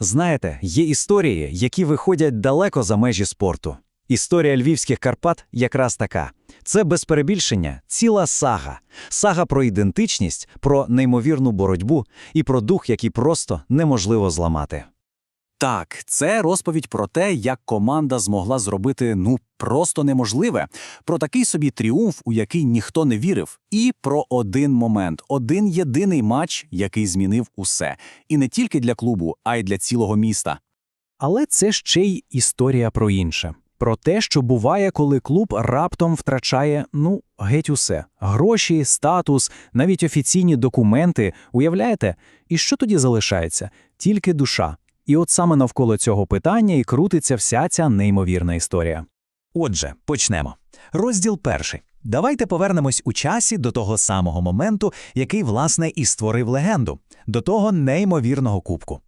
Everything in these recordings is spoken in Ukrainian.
Знаєте, є історії, які виходять далеко за межі спорту. Історія львівських Карпат якраз така. Це без перебільшення ціла сага. Сага про ідентичність, про неймовірну боротьбу і про дух, який просто неможливо зламати. Так, це розповідь про те, як команда змогла зробити ну просто неможливе, про такий собі тріумф, у який ніхто не вірив, і про один момент, один єдиний матч, який змінив усе, і не тільки для клубу, а й для цілого міста. Але це ще й історія про інше. Про те, що буває, коли клуб раптом втрачає, ну, геть усе. Гроші, статус, навіть офіційні документи. Уявляєте? І що тоді залишається? Тільки душа. І от саме навколо цього питання і крутиться вся ця неймовірна історія. Отже, почнемо. Розділ перший. Давайте повернемось у часі до того самого моменту, який, власне, і створив легенду, до того неймовірного кубку.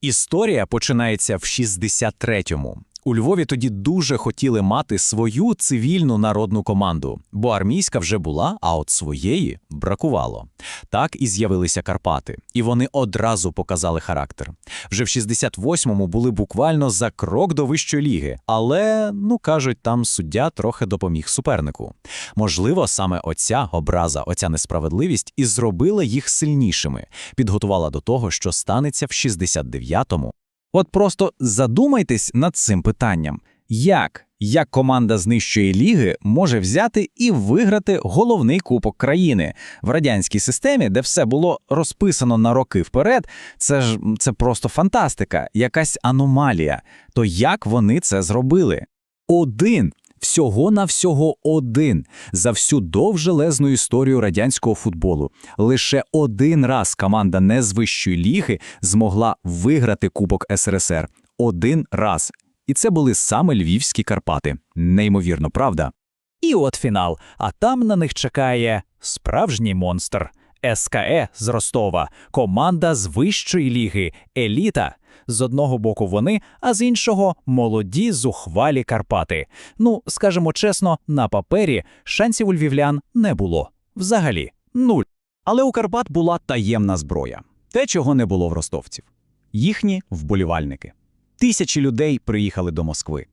Історія починається в 63-му. У Львові тоді дуже хотіли мати свою цивільну народну команду, бо армійська вже була, а от своєї бракувало. Так і з'явилися Карпати, і вони одразу показали характер. Вже в 68-му були буквально за крок до вищої ліги, але, ну кажуть, там суддя трохи допоміг супернику. Можливо, саме оця образа, оця несправедливість і зробила їх сильнішими, підготувала до того, що станеться в 69-му. От просто задумайтесь над цим питанням. Як, як команда з нижчої ліги може взяти і виграти головний кубок країни в радянській системі, де все було розписано на роки вперед? Це ж це просто фантастика, якась аномалія. То як вони це зробили? Один. Всього на всього один за всю довжелезну історію радянського футболу. Лише один раз команда не з вищої ліги змогла виграти Кубок СРСР. Один раз. І це були саме львівські Карпати. Неймовірно, правда? І от фінал. А там на них чекає справжній монстр. СКЕ з Ростова, команда з вищої ліги, еліта. З одного боку вони, а з іншого молоді зухвалі Карпати. Ну, скажемо чесно, на папері шансів у львівлян не було. Взагалі, нуль. Але у Карпат була таємна зброя. Те, чого не було в ростовців. Їхні вболівальники. Тисячі людей приїхали до Москви.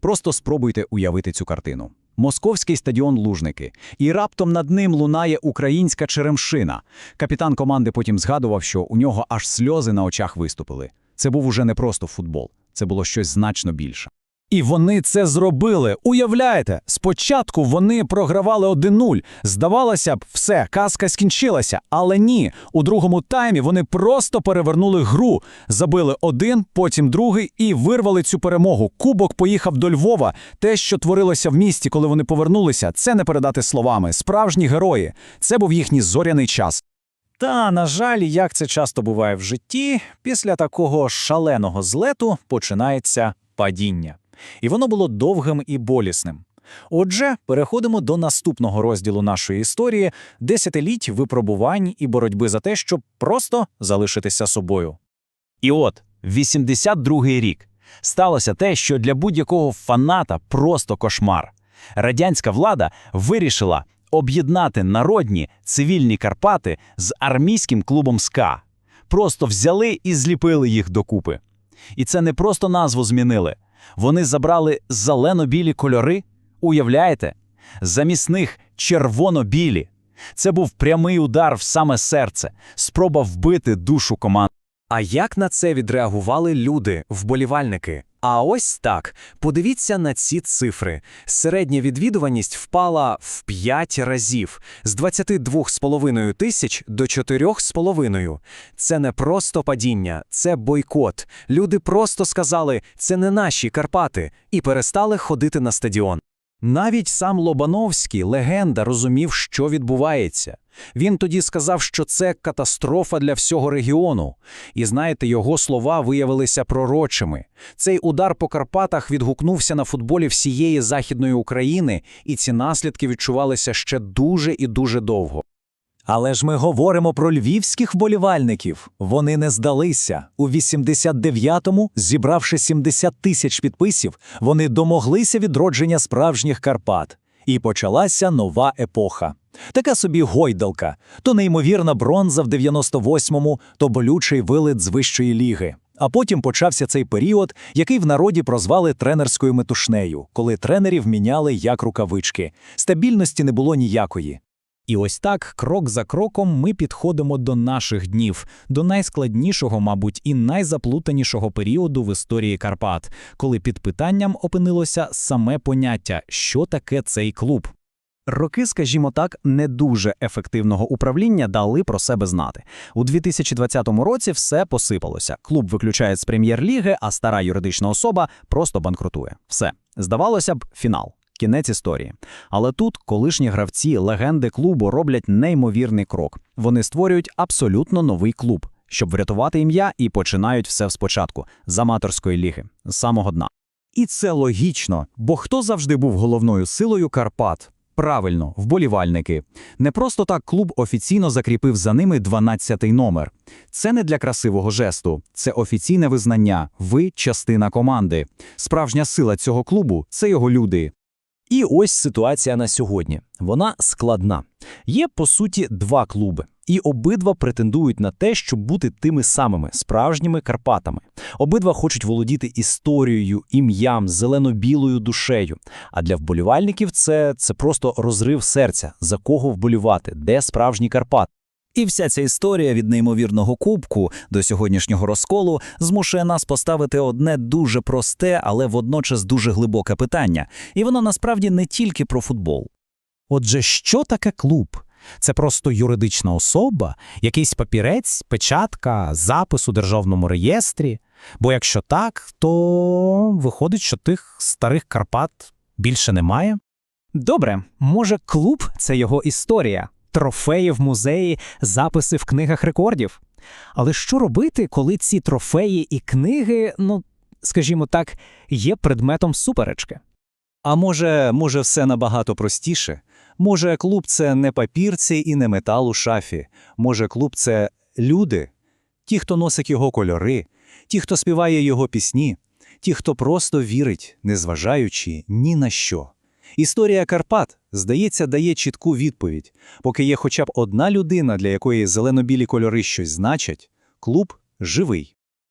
Просто спробуйте уявити цю картину. Московський стадіон Лужники, і раптом над ним лунає українська черемшина. Капітан команди потім згадував, що у нього аж сльози на очах виступили. Це був уже не просто футбол, це було щось значно більше. І вони це зробили. Уявляєте, спочатку вони програвали 1-0. Здавалося б, все, казка скінчилася. Але ні, у другому таймі вони просто перевернули гру, забили один, потім другий і вирвали цю перемогу. Кубок поїхав до Львова. Те, що творилося в місті, коли вони повернулися, це не передати словами. Справжні герої. Це був їхній зоряний час. Та, на жаль, як це часто буває в житті, після такого шаленого злету починається падіння. І воно було довгим і болісним. Отже, переходимо до наступного розділу нашої історії десятиліть випробувань і боротьби за те, щоб просто залишитися собою. І от, 82-й рік, сталося те, що для будь-якого фаната просто кошмар. Радянська влада вирішила об'єднати народні цивільні Карпати з армійським клубом СКА. Просто взяли і зліпили їх докупи. І це не просто назву змінили. Вони забрали зелено-білі кольори, уявляєте? Замість них червоно-білі. Це був прямий удар в саме серце, спроба вбити душу команди. А як на це відреагували люди, вболівальники? А ось так. Подивіться на ці цифри. Середня відвідуваність впала в 5 разів з 22,5 тисяч до 4,5. Це не просто падіння, це бойкот. Люди просто сказали, це не наші Карпати, і перестали ходити на стадіон. Навіть сам Лобановський, легенда, розумів, що відбувається. Він тоді сказав, що це катастрофа для всього регіону. І знаєте, його слова виявилися пророчими. Цей удар по Карпатах відгукнувся на футболі всієї Західної України, і ці наслідки відчувалися ще дуже і дуже довго. Але ж ми говоримо про львівських вболівальників. Вони не здалися. У 89-му, зібравши 70 тисяч підписів, вони домоглися відродження справжніх Карпат. І почалася нова епоха. Така собі гойдалка, то неймовірна бронза в 98-му, то болючий вилет з вищої ліги. А потім почався цей період, який в народі прозвали тренерською метушнею, коли тренерів міняли як рукавички. Стабільності не було ніякої. І ось так, крок за кроком, ми підходимо до наших днів, до найскладнішого, мабуть, і найзаплутанішого періоду в історії Карпат, коли під питанням опинилося саме поняття, що таке цей клуб. Роки, скажімо так, не дуже ефективного управління дали про себе знати. У 2020 році все посипалося. Клуб виключають з прем'єр-ліги, а стара юридична особа просто банкрутує. Все. Здавалося б, фінал. Кінець історії. Але тут колишні гравці, легенди клубу роблять неймовірний крок. Вони створюють абсолютно новий клуб, щоб врятувати ім'я і починають все спочатку з аматорської ліги, з самого дна. І це логічно, бо хто завжди був головною силою Карпат? Правильно, вболівальники. Не просто так клуб офіційно закріпив за ними 12-й номер. Це не для красивого жесту, це офіційне визнання. Ви частина команди. Справжня сила цього клубу це його люди. І ось ситуація на сьогодні. Вона складна. Є, по суті, два клуби. І обидва претендують на те, щоб бути тими самими справжніми Карпатами. Обидва хочуть володіти історією, ім'ям, зелено-білою душею. А для вболівальників це, це просто розрив серця, за кого вболівати, де справжній Карпат. І вся ця історія від неймовірного кубку до сьогоднішнього розколу змушує нас поставити одне дуже просте, але водночас дуже глибоке питання. І воно насправді не тільки про футбол. Отже, що таке клуб? Це просто юридична особа, якийсь папірець, печатка, запис у державному реєстрі. Бо якщо так, то виходить, що тих старих Карпат більше немає. Добре, може, клуб це його історія, трофеї в музеї, записи в книгах рекордів. Але що робити, коли ці трофеї і книги, ну, скажімо так, є предметом суперечки? А може, може, все набагато простіше? Може, клуб це не папірці і не метал у шафі. Може, клуб це люди, ті, хто носить його кольори, ті, хто співає його пісні, ті, хто просто вірить, незважаючи ні на що. Історія Карпат, здається, дає чітку відповідь. Поки є хоча б одна людина, для якої зелено-білі кольори щось значать, клуб живий.